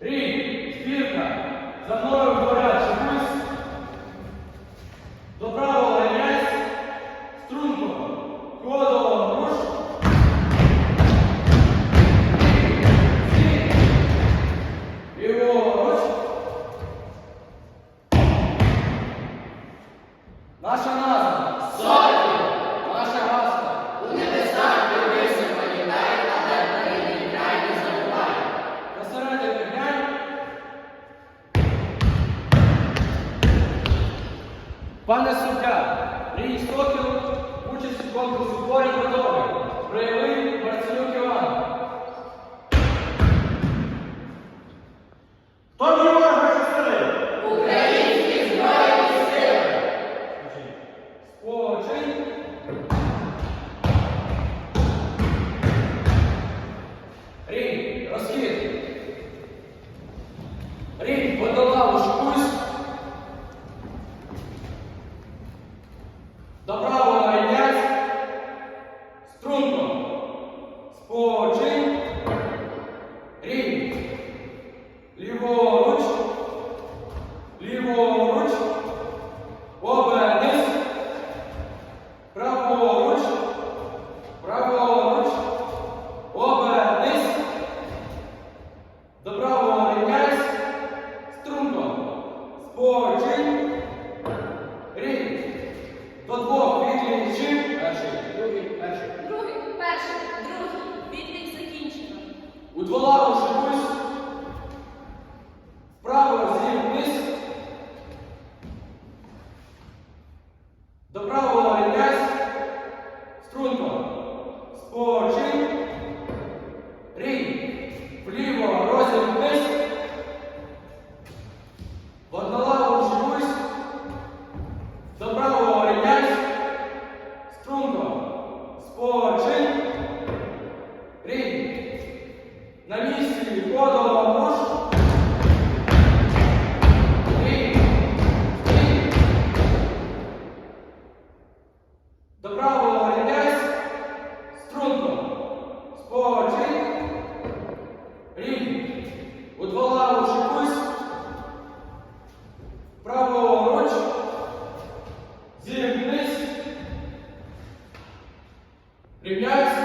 Рій, спірка, за мною вдворять шипусь. До правого рівняйсь, струнко, ходом руш. Стій, ліворуч. Наша Пане суддя, Рій Сокіл, участь у конкурсі творів готовий. До правого рівнясь. Струнко. Спочинь. Рій. Ліворуч. Ліворуч. Обернись. Праворуч. Праворуч. Обернись. До правого рівняйсь. Струнко. Спочинь. Glória Premiados